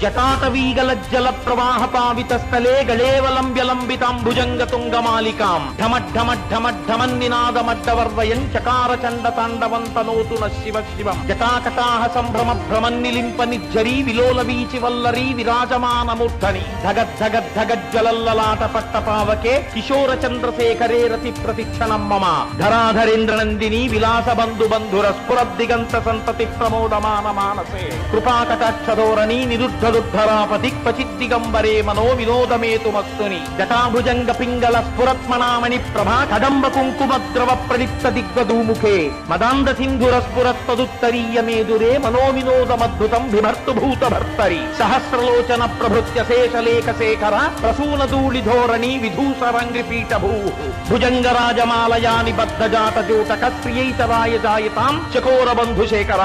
జటాటవీగలజ్జల ప్రవాహ పావిత స్థలే గళేవలంబ్యలంబితాం భుజంగ తుంగమాలికాం ఢమఢమఢమఢమన్నినాదమడ్డవర్వయం చకార చండ తాండవం తాండవంతనోతున శివ శివం. జటాకటాహ సంభ్రమ భ్రమన్నిలింప నిజ్జరీ విలోల వీచి వల్లరీ విరాజమానమూర్ధని ధగద్ధగద్ధగజ్వలల్లలాట పట్టపావకే కిశోర చంద్రశేఖరే రతి ప్రతిక్షణం మమ ధరాధరేంద్ర నందిని విలాస బంధు బంధుర స్ఫురద్దిగంత సంతతి ప్రమోదమాన మానసే కృపాకటాక్షధోరణి నిరుద్ధరుద్ధరాపతి క్వచిద్దిగంబరే మనో వినోదమేతుమస్తుని జటాభుజంగ పింగళ స్ఫురత్మనామణి ప్రభా కదంబ కుంకుమద్రవ ప్రలిప్త దిగ్వధూముఖే మదాంద సింధుర స్ఫురత్తదుత్తరీయమేదురే మనో వినోదమద్భుతం బిభర్తు భూత భర్తరి సహస్రలోచన ప్రభృత్య శేషలేఖ శేఖర ప్రసూన ధూళి ధోరణి విధూసరంగి పీఠభూ భుజంగ రాజమాలయాని బద్ధ జాత జూటక శ్రియైతరాయ జాయతాం చకోర బంధు శేఖర